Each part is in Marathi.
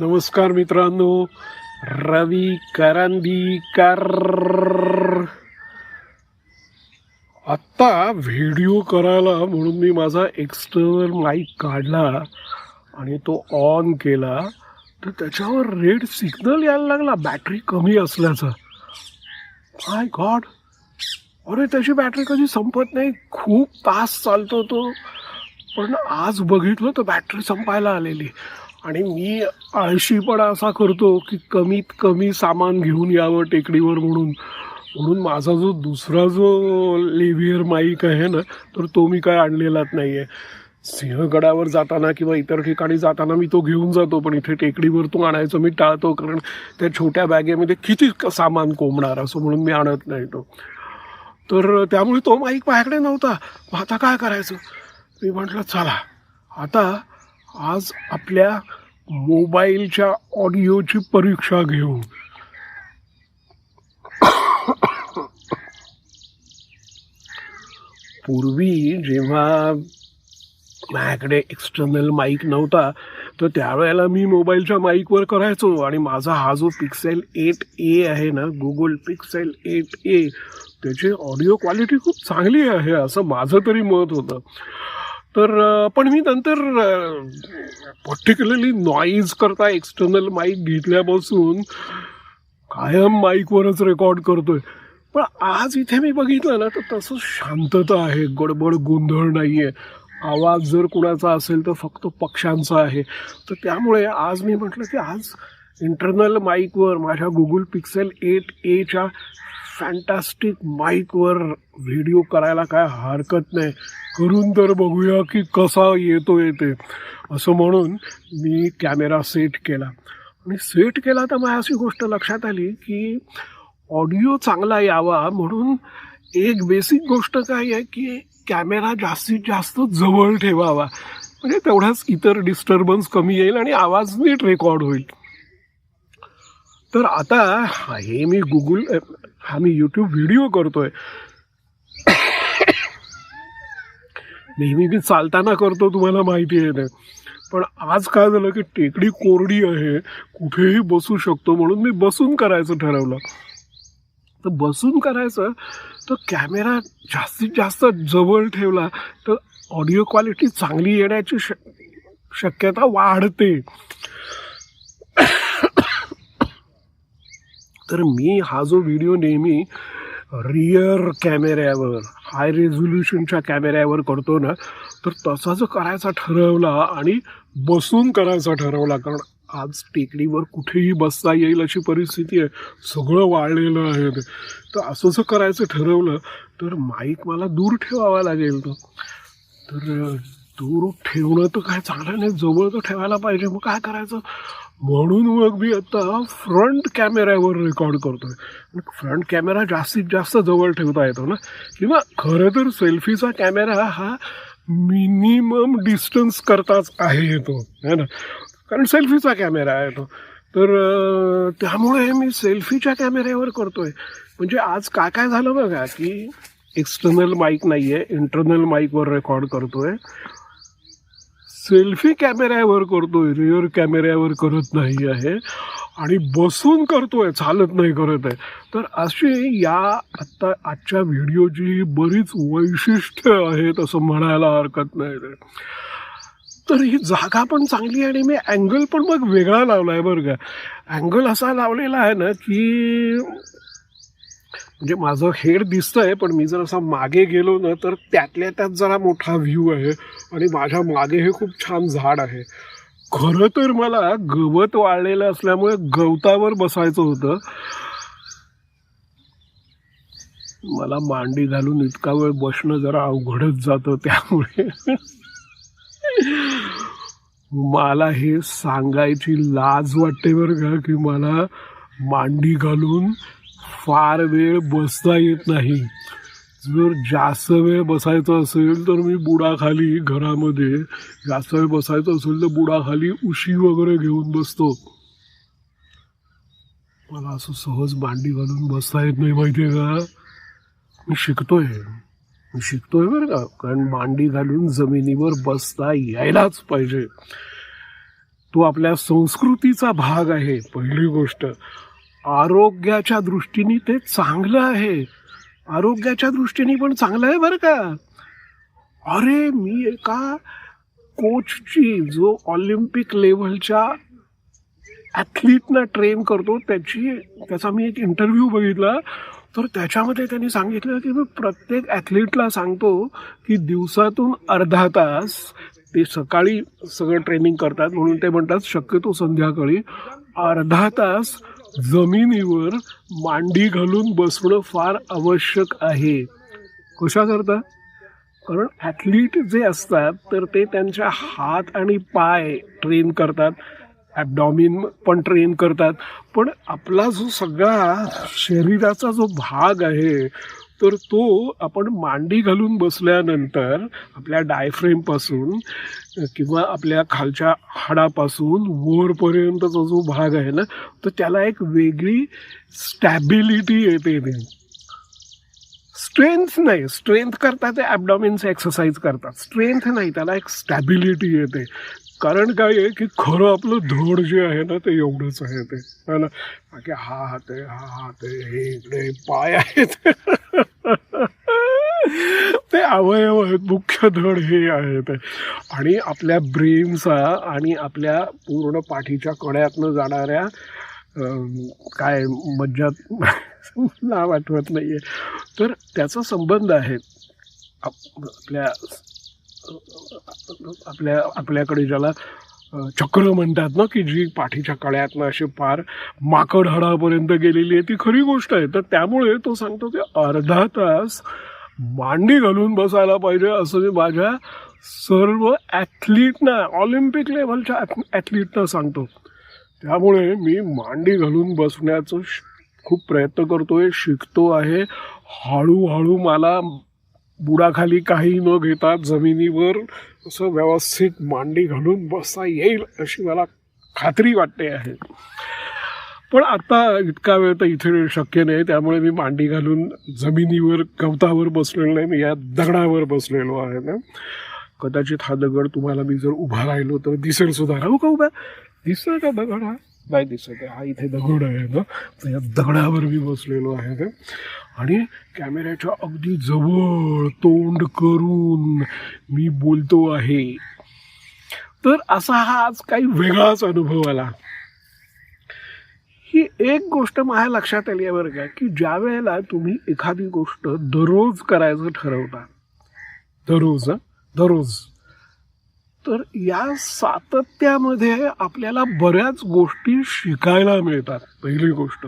नमस्कार मित्रांनो रवी करंदीकर. आत्ता व्हिडिओ करायला म्हणून मी माझा एक्स्टर्नल माईक काढला आणि तो ऑन केला. तर त्याच्यावर रेड सिग्नल यायला लागला. बॅटरी कमी असल्याचा. माय गॉड अरे त्याची बॅटरी कधी संपत नाही. खूप तास चालतो तो. पण आज बघितलं तर बॅटरी संपायला आलेली. आणि मी आळशीपणा असा करतो की कमीत कमी सामान घेऊन यावं टेकडीवर म्हणून. म्हणून माझा जो दुसरा जो लेव्हियर माईक आहे ना तर तो मी काय आणलेलाच नाही आहे सिंहगडावर जाताना किंवा इतर ठिकाणी जाताना मी तो घेऊन जातो पण इथे टेकडीवर तो आणायचं मी टाळतो कारण त्या छोट्या बॅगेमध्ये किती सामान कोंबणार असं म्हणून मी आणत नाही तो. तर त्यामुळे तो माईक माझ्याकडे नव्हता. मग आता काय करायचं? मी म्हटलं चला आता आज आपल्या मोबाईलच्या ऑडिओची परीक्षा घेऊ पूर्वी जेव्हा माझ्याकडे एक्सटर्नल माईक नव्हता तर त्यावेळेला मी मोबाईलच्या माईकवर करायचो. आणि माझा हा जो पिक्सेल एट ए आहे ना गुगल पिक्सेल एट ए त्याची ऑडिओ क्वालिटी खूप चांगली आहे असं माझं तरी मत होतं. तर पण मी नंतर पर्टिक्युलरली नॉईज करता एक्सटर्नल माईक घेतल्यापासून कायम माईकवरच रेकॉर्ड करतोय. पण आज इथे मी बघितलं ना तर तसं शांतता आहे गडबड गोंधळ नाही आहे आवाज जर कुणाचा असेल तर फक्त पक्ष्यांचा आहे. तर त्यामुळे आज मी म्हटलं की आज इंटरनल माईकवर माझ्या गुगल पिक्सेल एट एच्या फॅन्टॅस्टिक माईकवर व्हिडिओ करायला काय हरकत नाही. करून तर बघूया की कसा येतो येते. असं म्हणून मी कॅमेरा सेट केला. आणि सेट केला तर मला अशी गोष्ट लक्षात आली की ऑडिओ चांगला यावा म्हणून एक बेसिक गोष्ट काय आहे की कॅमेरा जास्तीत जास्त जवळ ठेवावा. म्हणजे तेवढाच इतर डिस्टर्बन्स कमी येईल आणि आवाज नीट रेकॉर्ड होईल. तर आता हे मी गुगल हा मी यूट्यूब व्हिडिओ करतोय. नेहमी मी चालताना करतो तुम्हाला माहिती आहे ते. पण आज काय झालं की टेकडी कोरडी आहे कुठेही बसू शकतो म्हणून मी बसून करायचं ठरवलं. तर बसून करायचं तर कॅमेरा जास्तीत जास्त जवळ ठेवला तर ऑडिओ क्वालिटी चांगली येण्याची श शक्यता वाढते. तर मी हा जो व्हिडिओ नेहमी रिअर कॅमेऱ्यावर हाय रेझोल्युशनच्या कॅमेऱ्यावर करतो ना तर तसा जो करायचा ठरवला आणि बसून करायचा ठरवला कारण आज टेकडीवर कुठेही बसता येईल अशी परिस्थिती आहे सगळं वाळलेलं आहे. ते तर असं जर करायचं ठरवलं तर माईक मला दूर ठेवावा लागेल तो. तर दूर ठेवणं तर काय चांगलं नाही जवळ तर ठेवायला पाहिजे. मग काय करायचं? म्हणून मग मी आता फ्रंट कॅमेऱ्यावर रेकॉर्ड करतोय. फ्रंट कॅमेरा जास्तीत जास्त जवळ ठेवता येतो ना. किंवा खरं तर सेल्फीचा कॅमेरा हा मिनिमम डिस्टन्स करताच आहे येतो. है ना? कारण सेल्फीचा कॅमेरा आहे तो. तर त्यामुळे मी सेल्फीच्या कॅमेऱ्यावर करतोय. म्हणजे आज काय काय झालं बघा की एक्सटर्नल माईक नाही आहे इंटरनल माईकवर रेकॉर्ड करतोय. सेल्फी कॅमेऱ्यावर करतोय रिअर कॅमेऱ्यावर करत नाही आहे आणि बसून करतोय चालत नाही करत आहे. तर अशी या आत्ता आजच्या व्हिडिओची बरीच वैशिष्ट्य आहेत असं म्हणायला हरकत नाही तर ही जागा पण चांगली आहे आणि मी अँगल पण मग वेगळा लावला आहे बरं का. अँगल असा लावलेला आहे ना की म्हणजे माझं हेड दिसतंय पण मी जर असा मागे गेलो ना तर त्यातल्या त्यात जरा मोठा व्ह्यू आहे आणि माझ्या मागे हे खूप छान झाड आहे. खरं तर मला गवत वाळलेलं असल्यामुळे गवतावर बसायचं होतं. मला मांडी घालून इतका वेळ बसणं जरा अवघडच जातं त्यामुळे. मला हे सांगायची लाज वाटते बरं का की मला मांडी घालून फार वेळ बसता येत नाही. जर जास्त वेळ बसायचं असेल तर मी बुडाखाली घरामध्ये जास्त वेळ बसायचं असेल तर बुडाखाली उशी वगैरे घेऊन बसतो. मला असं सहज मांडी घालून बसता येत नाही माहिती आहे का? मी शिकतोय. मी शिकतोय बरं का? कारण मांडी घालून जमिनीवर बसता यायलाच पाहिजे. तो आपल्या संस्कृतीचा भाग आहे पहिली गोष्ट. आरोग्याच्या दृष्टीने ते चांगलं आहे. आरोग्याच्या दृष्टीने पण चांगलं आहे बरं का? अरे मी एका कोचची जो ऑलिम्पिक लेवलच्या ॲथलीटना ट्रेन करतो त्याची त्याचा मी एक इंटरव्ह्यू बघितला. तर त्याच्यामध्ये त्यांनी सांगितलं की मी प्रत्येक ॲथलीटला सांगतो की दिवसातून अर्धा तास ते सकाळी सगळं ट्रेनिंग करतात. म्हणून ते म्हणतात शक्यतो संध्याकाळी अर्धा तास जमिनीवर मांडी घालून बसणं फार आवश्यक आहे. कशाकरता? कारण ॲथलीट जे असतात तर ते त्यांच्या हात आणि पाय ट्रेन करतात. ॲबडॉमिन पण ट्रेन करतात. पण आपला जो सगळा शरीराचा जो भाग आहे तर तो आपण मांडी घालून बसल्यानंतर आपल्या डायफ्रेमपासून किंवा आपल्या खालच्या हाडापासून वरपर्यंतचा जो भाग आहे ना तर त्याला एक वेगळी स्टॅबिलिटी येते स्ट्रेंथ नाही. स्ट्रेंथ करता ते ॲबडॉमिन्स एक्सरसाइज करतात. स्ट्रेंथ नाही. त्याला एक स्टॅबिलिटी येते. कारण काय आहे की खरं आपलं धोड जे आहे ना ते एवढंच आहे ते. है ना? बाकी हा हात आहे हा हात आहे हे इकडे पाय आहेत. ते अवयव आहेत मुख्य धड हे आहेत आणि आपल्या ब्रेनचा आणि आपल्या पूर्ण पाठीच्या कड्यातनं जाणाऱ्या काय मज्जात नाव आठवत नाही आहे तर त्याचा संबंध आहे. आप- आपल्या आपल्या आपल्याकडे ज्याला चक्र म्हणतात ना की जी पाठीच्या कळ्यातनं अशी पार माकड हडापर्यंत गेलेली आहे ती खरी गोष्ट आहे. तर त्यामुळे तो सांगतो की अर्धा तास मांडी घालून बसायला पाहिजे असं मी माझ्या सर्व ॲथलीटना ऑलिम्पिक लेवलच्या ॲथलीटना सांगतो. त्यामुळे मी मांडी घालून बसण्याचं श- खूप प्रयत्न करतोय शिकतो आहे. हळूहळू मला बुडाखाली काही न घेता जमिनीवर असं व्यवस्थित मांडी घालून बसता येईल अशी मला खात्री वाटते आहे. पण आता इतका वेळ तर इथे शक्य नाही त्यामुळे मी मांडी घालून जमिनीवर गवतावर बसलेलो नाही मी या दगडावर बसलेलो आहे. ना कदाचित हा दगड तुम्हाला मी जर उभा राहिलो तर दिसेल सुद्धा. राहू का उभा? दिसेल का दगड हा? नाही दिसत आहे. हा इथे दगड आहे ना. तर या दगडावर मी बसलेलो आहे ते आणि कॅमेऱ्याच्या अगदी जवळ तोंड करून मी बोलतो आहे. तर असा हा आज काही वेगळाच अनुभव आला. ही एक गोष्ट माझ्या लक्षात आली आहे बरं का की ज्या वेळेला तुम्ही एखादी गोष्ट दररोज करायचं ठरवता दररोज दररोज. तर या सातत्यामध्ये आपल्याला बऱ्याच गोष्टी शिकायला मिळतात पहिली गोष्ट.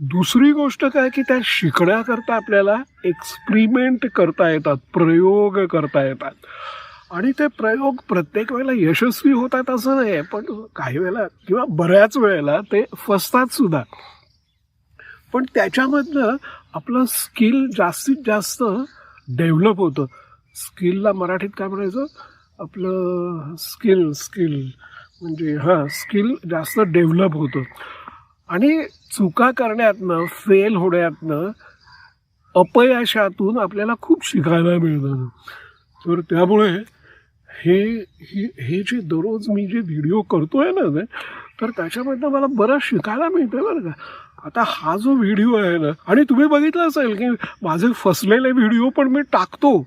दुसरी गोष्ट काय की त्या शिकण्याकरता आपल्याला एक्सपेरिमेंट करता येतात प्रयोग करता येतात. आणि ते प्रयोग प्रत्येक वेळेला यशस्वी होतात असं नाही आहे पण काही वेळेला किंवा बऱ्याच वेळेला ते फसतात सुद्धा. पण त्याच्यामधनं आपलं स्किल जास्तीत जास्त डेव्हलप होतं. स्किलला मराठीत काय म्हणायचं? आपलं स्किल स्किल म्हणजे हां स्किल जास्त डेव्हलप होतं. आणि चुका करण्यातनं फेल होण्यातनं अपयशातून आपल्याला खूप शिकायला मिळतं. तर त्यामुळे हे हे हे जे दररोज मी जे व्हिडिओ करतो आहे ना तर त्याच्यामधनं मला बरं शिकायला मिळतं बरं का. आता हा जो व्हिडिओ आहे ना आणि तुम्ही बघितलं असेल की माझे फसलेले व्हिडिओ पण मी टाकतो.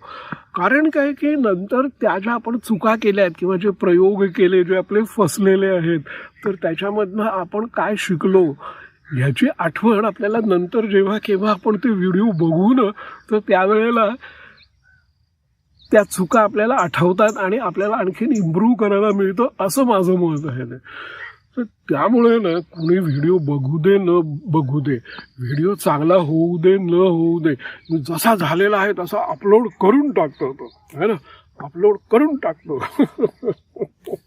कारण काय की नंतर त्या ज्या आपण चुका केल्या आहेत किंवा जे प्रयोग केले जे आपले फसलेले आहेत तर त्याच्यामधनं आपण काय शिकलो ह्याची आठवण आपल्याला नंतर जेव्हा केव्हा आपण ते व्हिडिओ बघू ना तर त्यावेळेला त्या चुका आपल्याला आठवतात आणि आपल्याला आणखीन इम्प्रूव्ह करायला मिळतं असं माझं मत आहे तर त्यामुळे ना कुणी व्हिडिओ बघू दे न बघू दे. व्हिडिओ चांगला होऊ दे न होऊ दे. मी जसा झालेला आहे तसा अपलोड करून टाकतो तो. है ना? अपलोड करून टाकतो.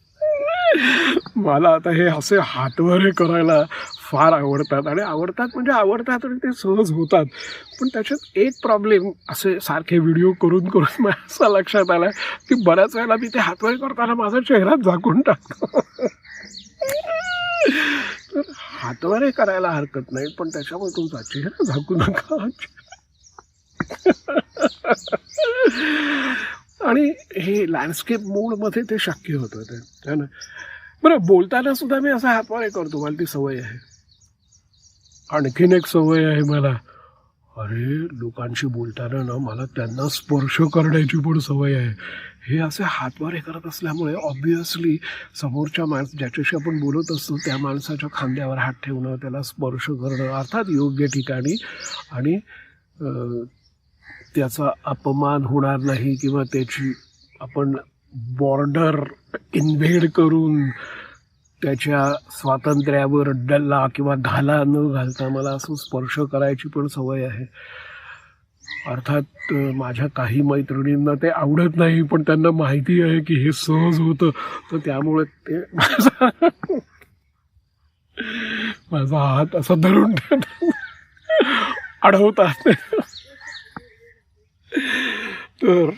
मला आता हे असे हातवारे करायला फार आवडतात. आणि आवडतात म्हणजे आवडतात आणि ते सहज होतात. पण त्याच्यात एक प्रॉब्लेम असे सारखे व्हिडिओ करून करून मला असा लक्षात आला की बऱ्याच वेळेला मी ते हातवारे करताना माझा चेहरा झाकून टाकतो. तर हातवारे करायला हरकत नाही पण त्याच्यामुळे तुमचा चेहरा झाकू नका. आणि हे लँडस्केप मूडमध्ये ते शक्य होतं ते. है ना? बरं बोलताना सुद्धा मी असं हातवारे करतो. मला ती सवय आहे. आणखीन एक सवय आहे मला. अरे लोकांशी बोलताना ना मला त्यांना स्पर्श करण्याची पण सवय आहे. हे असे हातवारे करत असल्यामुळे ऑब्वियसली समोरच्या माणस ज्याच्याशी आपण बोलत असतो त्या माणसाच्या खांद्यावर हात ठेवणं त्याला स्पर्श करणं अर्थात योग्य ठिकाणी आणि त्याचा अपमान होणार नाही किंवा त्याची आपण बॉर्डर इन्व्हेड करून त्याच्या स्वातंत्र्यावर डल्ला किंवा घाला न घालता मला असं स्पर्श करायची पण सवय आहे. अर्थात माझ्या काही मैत्रिणींना ते आवडत नाही पण त्यांना माहिती आहे की हे सहज होतं. तर त्यामुळे ते माझा माझा हात असा धरून ठेवतात अडवतात. तर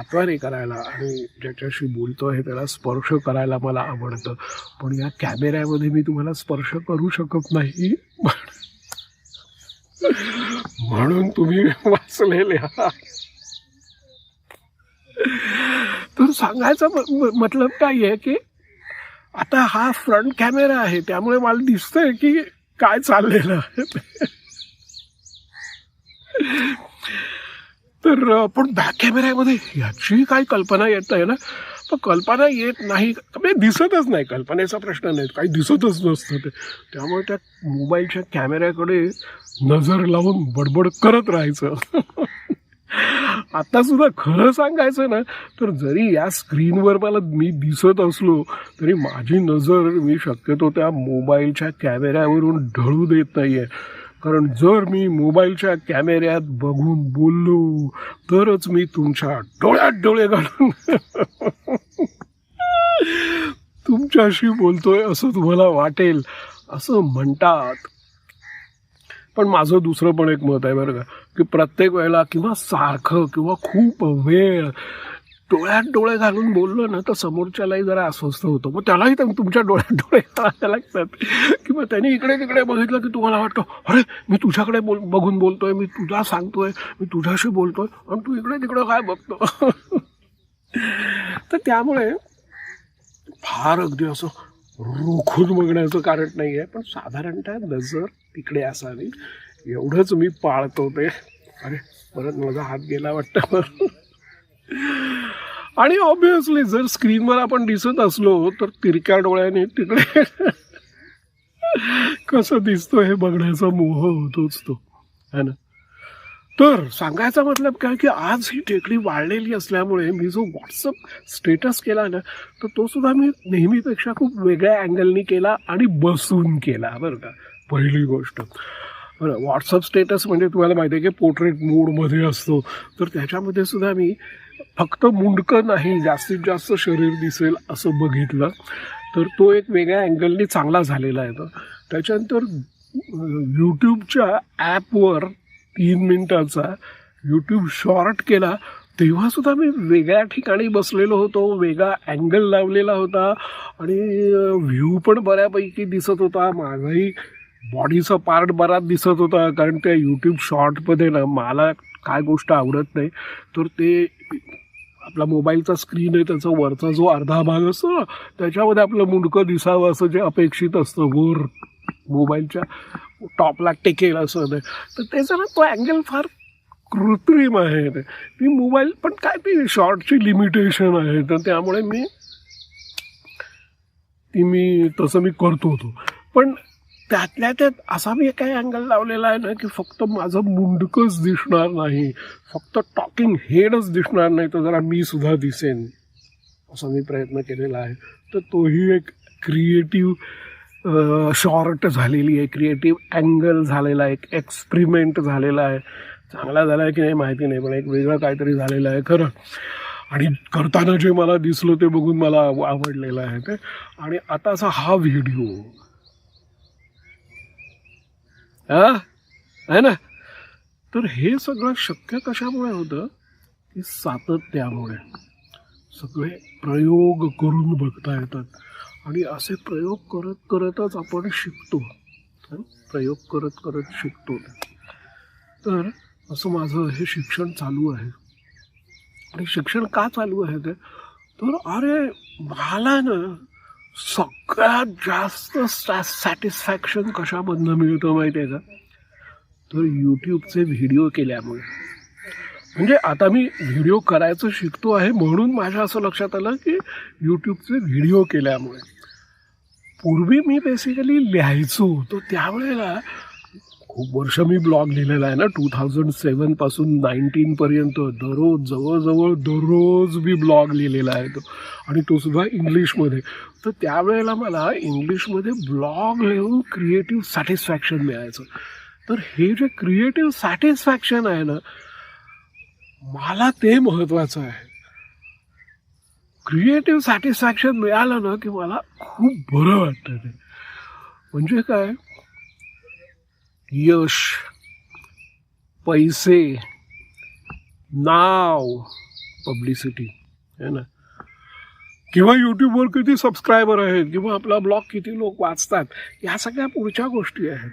हातवारे करायला आणि ज्याच्याशी बोलतो आहे त्याला स्पर्श करायला मला आवडतं. पण या कॅमेऱ्यामध्ये मी तुम्हाला स्पर्श करू शकत नाही. म्हणून तुम्ही वाचलेले आहात. तर सांगायचं मतलब काय आहे की आता हा फ्रंट कॅमेरा आहे त्यामुळे मला दिसतंय की काय चाललेलं आहे तर पण बॅक कॅमेऱ्यामध्ये ह्याची काय कल्पना येत नाही ना. पण कल्पना येत नाही. म्हणजे दिसतच नाही. कल्पनेचा प्रश्न नाही. काही दिसतच नसतं ते. त्यामुळे त्या मोबाईलच्या कॅमेऱ्याकडे नजर लावून बडबड करत राहायचं. आता सुद्धा खरं सांगायचं ना तर जरी या स्क्रीनवर मला मी दिसत असलो तरी माझी नजर मी शक्यतो त्या मोबाईलच्या कॅमेऱ्यावरून ढळू देत नाहीये. कारण जर मी मोबाईलच्या कॅमेऱ्यात बघून बोललो तरच मी तुमच्या डोळ्यात डोळे घालून तुमच्याशी बोलतोय असं तुम्हाला वाटेल असं म्हणतात. पण माझं दुसरं पण एक मत आहे बरं का की प्रत्येक वेळेला किंवा सारखं किंवा खूप वेळ डोळ्यात डोळे घालून बोललो ना तर समोरच्यालाही जरा अस्वस्थ होतं. मग त्यालाही तुमच्या डोळ्यात डोळे घालायला लागतात. किंवा त्यांनी इकडे तिकडे बघितलं की तुम्हाला वाटतं अरे मी तुझ्याकडे बोल बघून बोलतोय मी तुझा सांगतोय मी तुझ्याशी बोलतोय आणि तू इकडे तिकडे काय बघतो? तर त्यामुळे फार अगदी असं रोखून बघण्याचं कारण नाही आहे पण साधारणतः नजर तिकडे असावी. एवढंच मी पाळतो ते. अरे परत माझा हात गेला वाटतं. आणि ऑब्विसली जर स्क्रीनवर आपण दिसत असलो तर तिरक्या डोळ्याने तिकडे कसं दिसतो हे बघण्याचा मोह होतोच तो. है ना? तर सांगायचा मतलब काय की आज ही टेकडी वाढलेली असल्यामुळे मी जो व्हॉट्सअप स्टेटस केला ना तर तो सुद्धा मी नेहमीपेक्षा खूप वेगळ्या अँगलनी केला आणि बसून केला बरं का? पहिली गोष्ट. बरं व्हॉट्सअप स्टेटस म्हणजे तुम्हाला माहिती आहे की पोर्ट्रेट मोडमध्ये असतो. तर त्याच्यामध्ये सुद्धा मी फक्त मुंडकं नाही जास्तीत जास्त शरीर दिसेल असं बघितलं तर तो एक वेगळ्या अँगलनी चांगला झालेला आहे तो. त्याच्यानंतर यूट्यूबच्या ॲपवर तीन मिनटाचा यूट्यूब शॉर्ट केला तेव्हासुद्धा मी वेगळ्या ठिकाणी बसलेलो होतो वेगळा अँगल लावलेला होता आणि व्ह्यू पण बऱ्यापैकी दिसत होता माझाही बॉडीचा पार्ट बराच दिसत होता कारण त्या यूट्यूब शॉर्टमध्ये ना मला काय गोष्ट आवडत नाही. तर ते आपला मोबाईलचा स्क्रीन आहे त्याचा वरचा जो अर्धा भाग असतो ना त्याच्यामध्ये आपलं मुंडकं दिसावं असं जे अपेक्षित असतं. वर मोबाईलच्या टॉपला टेकेल असं ते तर त्याचा ना तो अँगल फार कृत्रिम आहे ते. ती मोबाईल पण काय ती शॉर्टची लिमिटेशन आहे. तर त्यामुळे मी ती मी तसं मी करतो होतो. पण त्यातल्या त्यात असा मी काही अँगल लावलेला आहे ना की फक्त माझं मुंडकंच दिसणार नाही. फक्त टॉकिंग हेडच दिसणार नाही तर जरा मी सुद्धा दिसेन. असा मी प्रयत्न केलेला आहे. तर तोही एक क्रिएटिव्ह शॉर्ट झालेली आहे. क्रिएटिव्ह अँगल झालेला आहे. एक एक्सपेरिमेंट झालेला आहे. चांगला झाला आहे की नाही माहिती नाही पण एक वेगळं काहीतरी झालेलं आहे खरं. आणि करताना जे मला दिसलं ते बघून मला आवडलेलं आहे ते. आणि आताचा हा व्हिडिओ आहे ना? तर हे सगळं शक्य कशामुळे होतं? की सातत्यामुळे. सगळे प्रयोग करून बघता येतात. आणि असे प्रयोग करत करतच आपण शिकतो. प्रयोग करत करत शिकतो. तर असं माझं हे शिक्षण चालू आहे. आणि शिक्षण का चालू आहे ते? तर अरे मला ना सगळ्यात जास्त सॅटिस्फॅक्शन कशामधनं मिळतं माहिती आहे का? तर यूट्यूबचे व्हिडिओ केल्यामुळे. म्हणजे आता मी व्हिडिओ करायचं शिकतो आहे म्हणून माझ्या असं लक्षात आलं की यूट्यूबचे व्हिडिओ केल्यामुळे. पूर्वी मी बेसिकली लिहायचो तर त्यावेळेला खूप वर्ष मी ब्लॉग लिहिलेला आहे ना टू थाउजंड सेवनपासून नाईन्टीनपर्यंत दररोज जवळजवळ दररोज मी ब्लॉग लिहिलेला आहे तो. आणि तो सुद्धा इंग्लिशमध्ये. तर त्यावेळेला मला इंग्लिशमध्ये ब्लॉग लिहून क्रिएटिव्ह सॅटिस्फॅक्शन मिळायचं. तर हे जे क्रिएटिव्ह सॅटिस्फॅक्शन आहे ना मला ते महत्त्वाचं आहे. क्रिएटिव्ह सॅटिस्फॅक्शन मिळालं ना की मला खूप बरं वाटतं ते. म्हणजे काय? यश पैसे नाव पब्लिसिटी है ना? किंवा यूट्यूबवर किती सबस्क्रायबर आहेत किंवा आपला ब्लॉग किती लोक वाचतात या सगळ्या पुढच्या गोष्टी आहेत.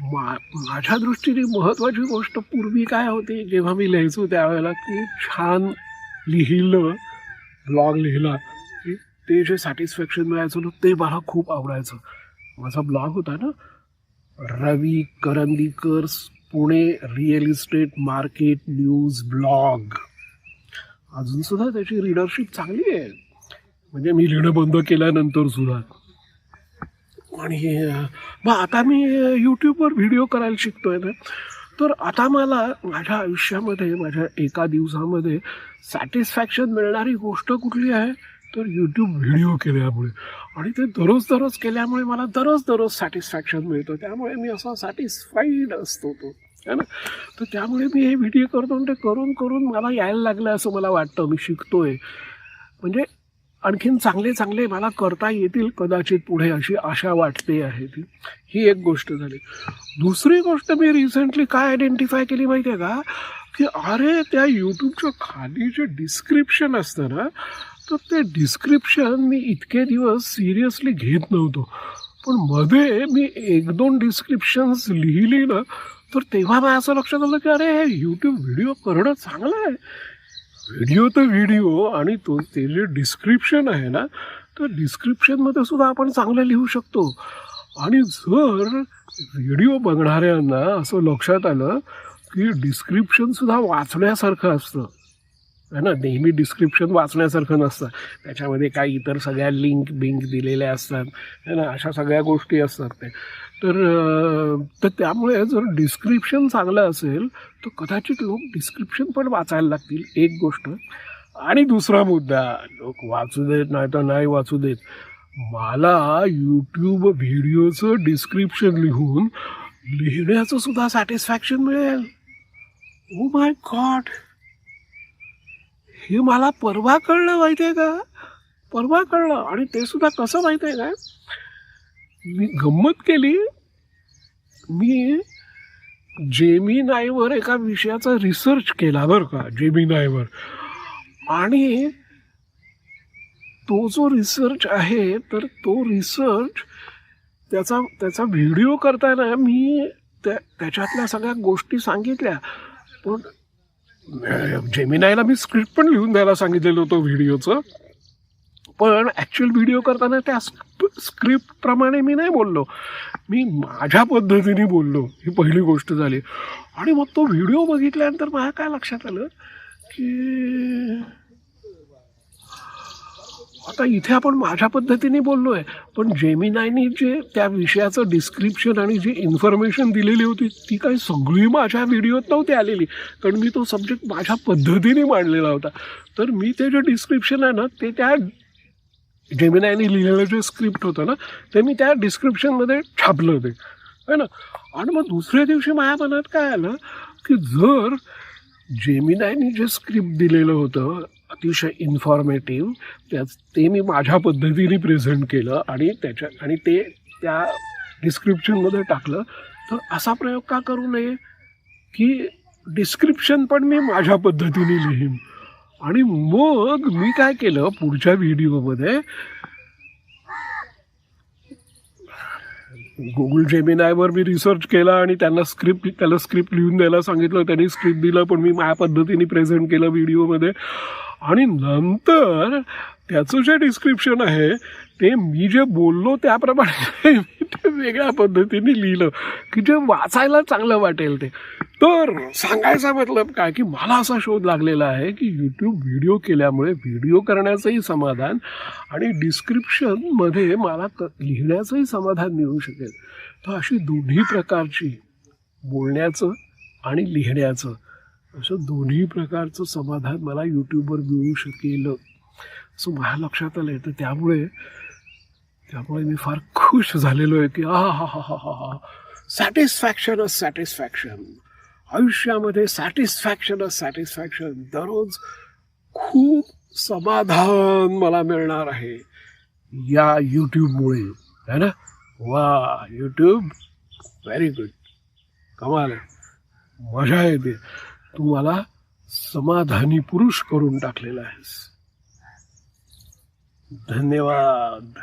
मा माझ्या दृष्टीने महत्त्वाची गोष्ट पूर्वी काय होती जेव्हा मी लिहायचो त्यावेळेला की छान लिहिलं ब्लॉग लिहिला की ते जे सॅटिस्फॅक्शन मिळायचं ना ते मला खूप आवडायचं. माझा ब्लॉग होता ना Ravi Karandikar Pune real estate market news blog अजून सुद्धा त्याची रिडरशिप चांगली आहे. म्हणजे मी लिहिणं बंद केल्यानंतर सुद्धा. आणि मग आता मी यूट्यूबवर व्हिडिओ करायला शिकतोय ना तर आता मला माझ्या आयुष्यामध्ये माझ्या एका दिवसामध्ये सॅटिस्फॅक्शन मिळणारी गोष्ट कुठली आहे? तर यूट्यूब व्हिडिओ केल्यामुळे. आणि ते दररोज दररोज केल्यामुळे मला दररोज दररोज सॅटिस्फॅक्शन मिळतं. त्यामुळे मी असा सॅटिस्फाईड असतो तो. है ना? तर त्यामुळे मी हे व्हिडिओ करतो आणि ते करून करून मला यायला लागलं असं मला वाटतं. मी शिकतोय. म्हणजे आणखीन चांगले चांगले मला करता येतील कदाचित पुढे अशी आशा वाटते आहे ती. ही एक गोष्ट झाली. दुसरी गोष्ट मी रिसेंटली काय आयडेंटिफाय केली माहिती आहे का? की अरे त्या यूट्यूबच्या खाली जे डिस्क्रिप्शन असतं ना तर ते डिस्क्रिप्शन मी इतके दिवस सिरियसली घेत नव्हतो. पण मध्ये मी एक दोन डिस्क्रिप्शन्स लिहिली ना तर तेव्हा मला असं लक्षात आलं की अरे हे यूट्यूब व्हिडिओ करणं चांगलं आहे. व्हिडिओ तर व्हिडिओ आणि तो ते जे डिस्क्रिप्शन आहे ना तर डिस्क्रिप्शनमध्ये सुद्धा आपण चांगलं लिहू शकतो. आणि जर व्हिडिओ बघणाऱ्यांना असं लक्षात आलं की डिस्क्रिप्शनसुद्धा वाचण्यासारखं असतं है ना नेहमी डिस्क्रिप्शन वाचण्यासारखं नसतं. त्याच्यामध्ये काही इतर सगळ्या लिंक बिंक दिलेल्या असतात है ना अशा सगळ्या गोष्टी असतात ते तर तर त्यामुळे जर डिस्क्रिप्शन चांगलं असेल तर कदाचित लोक डिस्क्रिप्शन पण वाचायला लागतील एक गोष्ट. आणि दुसरा मुद्दा लोक वाचू देत नाही तर नाही वाचू देत. मला यूट्यूब व्हिडिओचं डिस्क्रिप्शन लिहून लिहिण्याचं सुद्धा सॅटिस्फॅक्शन मिळेल. ओ माय गॉड हे मला परवा कळलं माहिती आहे का? परवा कळलं. आणि ते सुद्धा कसं माहिती आहे का? मी गंमत केली. मी जेमी एका विषयाचा रिसर्च केला बरं का जेमी नाईवर. आणि तो जो रिसर्च आहे तर तो रिसर्च त्याचा त्याचा व्हिडिओ करताना मी त्या त्याच्यातल्या सगळ्या गोष्टी सांगितल्या. पण जेमिनायला मी स्क्रिप्ट पण लिहून द्यायला सांगितलेलं होतं व्हिडिओचं. पण ॲक्च्युअल व्हिडिओ करताना त्या स्क्रिप्टप्रमाणे मी नाही बोललो. मी माझ्या पद्धतीने बोललो. ही पहिली गोष्ट झाली. आणि मग तो व्हिडिओ बघितल्यानंतर मला काय लक्षात आलं? की आता इथे आपण माझ्या पद्धतीने बोललो आहे पण जेमिनायनी जे त्या विषयाचं डिस्क्रिप्शन आणि जी इन्फॉर्मेशन दिलेली होती ती काही सगळी माझ्या व्हिडिओत नव्हती आलेली कारण मी तो सब्जेक्ट माझ्या पद्धतीने मांडलेला होता. तर मी ते जे डिस्क्रिप्शन आहे ना ते त्या जेमिनायनी लिहिलेलं जे स्क्रिप्ट होतं ना ते मी त्या डिस्क्रिप्शनमध्ये छापलं ते है ना? आणि मग दुसऱ्या दिवशी माझ्या मनात काय आलं की जर जेमिनायनी जे स्क्रिप्ट दिलेलं होतं अतिशय इन्फॉर्मेटिव्ह त्याच ते मी माझ्या पद्धतीने प्रेझेंट केलं आणि त्याच्या आणि ते त्या डिस्क्रिप्शनमध्ये टाकलं. तर असा प्रयोग का करू नये? की डिस्क्रिप्शन पण मी माझ्या पद्धतीने लिहीन. आणि मग मी काय केलं? पुढच्या व्हिडिओमध्ये गुगल जेमिनायवर मी रिसर्च केला आणि त्यांना स्क्रिप्ट त्याला स्क्रिप्ट लिहून द्यायला सांगितलं. त्यांनी स्क्रिप्ट दिलं पण मी माझ्या पद्धतीने प्रेझेंट केलं व्हिडिओमध्ये आणि नंतर त्याचं जे डिस्क्रिप्शन आहे ते मी जे बोललो त्याप्रमाणे मी ते वेगळ्या पद्धतीने लिहिलं की जे वाचायला चांगलं वाटेल ते. तर सांगायचा मतलब काय की मला असा शोध लागलेला आहे की यूट्यूब व्हिडिओ केल्यामुळे व्हिडिओ करण्याचंही समाधान आणि डिस्क्रिप्शनमध्ये मला क लिहिण्याचंही समाधान मिळू शकेल. तर अशी दोन्ही प्रकारची बोलण्याचं आणि लिहिण्याचं असं दोन्ही प्रकारचं समाधान मला यूट्यूबवर मिळू शकेल. असं माझ्या लक्षात आलं तर त्यामुळे त्यामुळे मी फार खुश झालेलो आहे की आ हा हा हा हा हा. सॅटिस्फॅक्शन सॅटिस्फॅक्शन आयुष्यामध्ये सॅटिस्फॅक्शन सॅटिस्फॅक्शन दररोज खूप समाधान मला मिळणार आहे. या यूट्यूबमुळे है ना? वा यूट्यूब व्हेरी गुड कमाल मजा येते. तू मला समाधानी पुरुष करून टाकलेला आहेस. धन्यवाद.